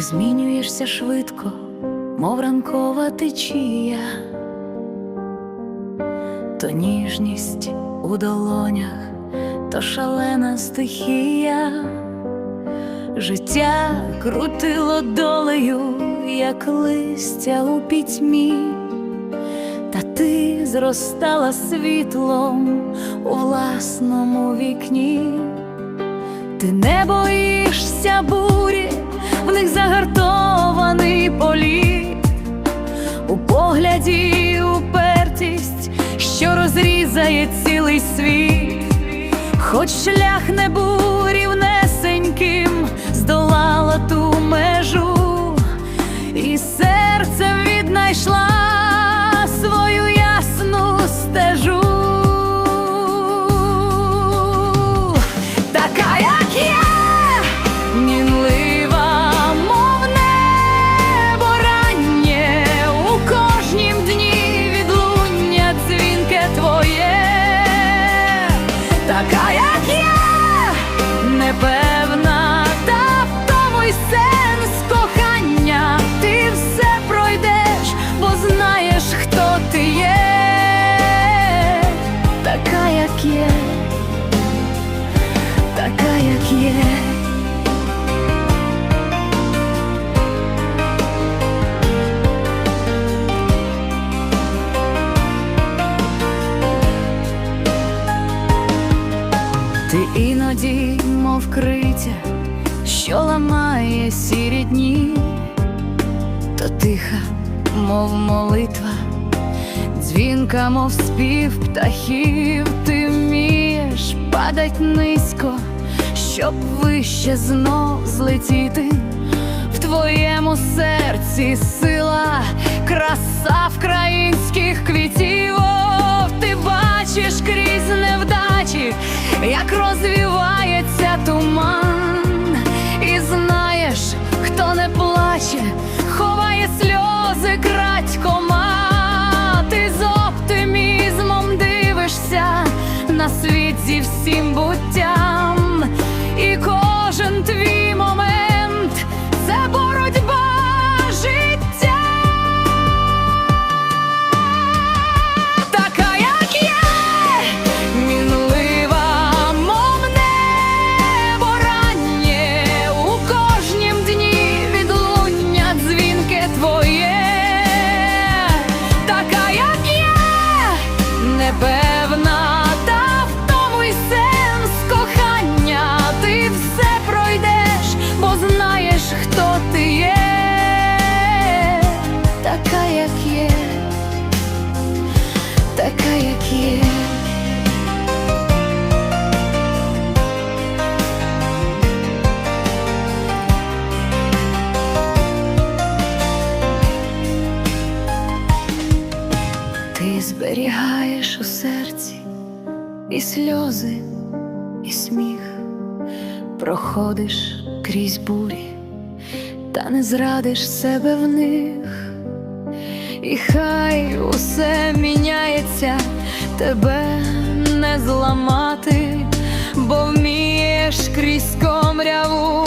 змінюєшся швидко, мов ранкова течія, то ніжність у долонях, то шалена стихія, життя крутило долею, як листя у пітьмі, та ти зростала світлом у власному вікні. Ти не боїшся бурі, в них загартований політ, у погляді упертість, що розрізає цілий світ, хоч шлях не був Ти іноді, мов криця, що ламає сірі дні, то тиха, мов молитва, дзвінка, мов спів птахів, ти вмієш падать низько, щоб вище знов злетіти. В твоєму серці сила, краса вкраїнських квітів. О, ти бачиш крізь як розвівається туман, і знаєш, хто не плаче, як є така, як є. Ти зберігаєш у серці і сльози, і сміх, проходиш крізь бурі, та не зрадиш себе в них і хай усе міняється, тебе не зламати, бо вмієш крізь комряву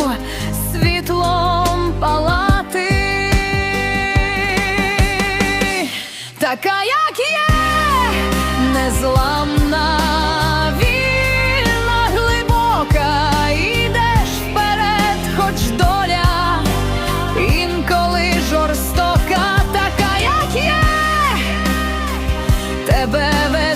світлом палати. Така тебе.